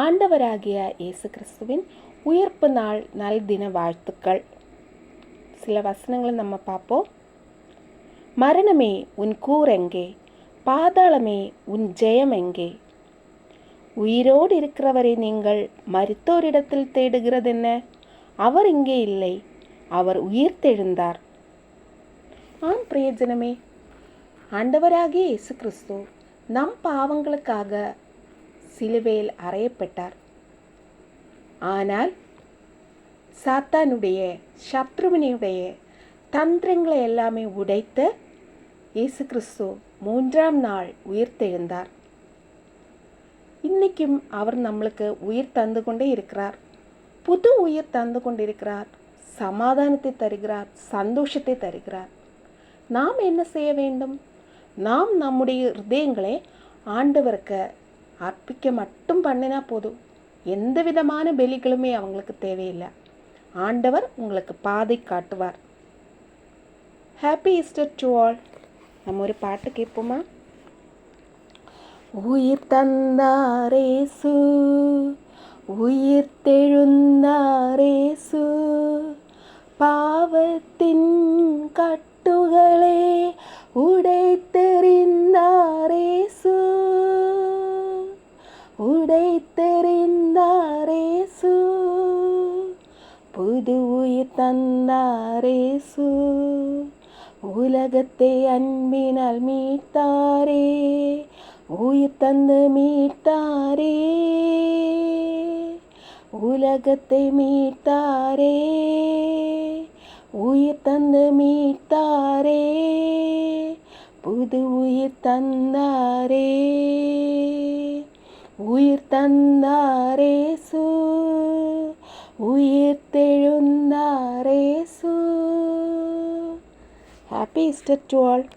ஆண்டவராகிய இயேசு கிறிஸ்துவின் உயிர்ப்பு நாள் நல்தின வாழ்த்துக்கள். சில வசனங்களை நம்ம பார்ப்போம். மரணமே உன் கூரெங்கே பாதாளமே உன் ஜெயம் எங்கே? உயிரோடு இருக்கிறவரை நீங்கள் மருத்தோரிடத்தில் தேடுகிறது என்ன அவர் இங்கே இல்லை அவர் உயிர் தெழுந்தார். ஆம் பிரயோஜனமே ஆண்டவராகிய இயேசு கிறிஸ்து நம் பாவங்களுக்காக சிலுவையில் அறையப்பட்டார். ஆனால் சாத்தானுடைய சத்ருவினுடைய தந்திரங்களை எல்லாமே உடைத்து இயேசு கிறிஸ்து மூன்றாம் நாள் உயிர்த்தெழுந்தார் இன்னைக்கும் அவர் நம்மளுக்கு உயிர் தந்து கொண்டே இருக்கிறார். புது உயிர் தந்து கொண்டிருக்கிறார். சமாதானத்தை தருகிறார். சந்தோஷத்தை தருகிறார். நாம் என்ன செய்ய வேண்டும்? நாம் நம்முடைய ஹிருதயங்களை ஆண்டவருக்கு அர்ப்பிக்க மட்டும் பண்ணினா போதும். எந்த விதமான பலிகளுமே அவங்களுக்கு தேவையில்லை. ஆண்டவர் உங்களுக்கு பாதை காட்டுவார். ஹாப்பி ஈஸ்டர் டு ஆல் நம்ம ஒரு பாட்டு கேட்போமா? உயிர் தந்தாரேசு உயிர் தெழுந்தாரேசு பாவத்தின் கட்டுகளே உடை உடைத்தெறிந்தாரேசு புது உயிர் தந்தாரேசு. உலகத்தை அன்பினால் மீட்டாரே. உயிர் தந்து மீட்டாரே. உலகத்தை மீட்டாரே. உயிர் தந்து மீட்டாரே. புது உயிர் தந்தாரே. உயிர் தந்தாரேசு. உயிர் தெழுந்தாரேசு ஹாப்பி ஈஸ்டர் டு ஆல்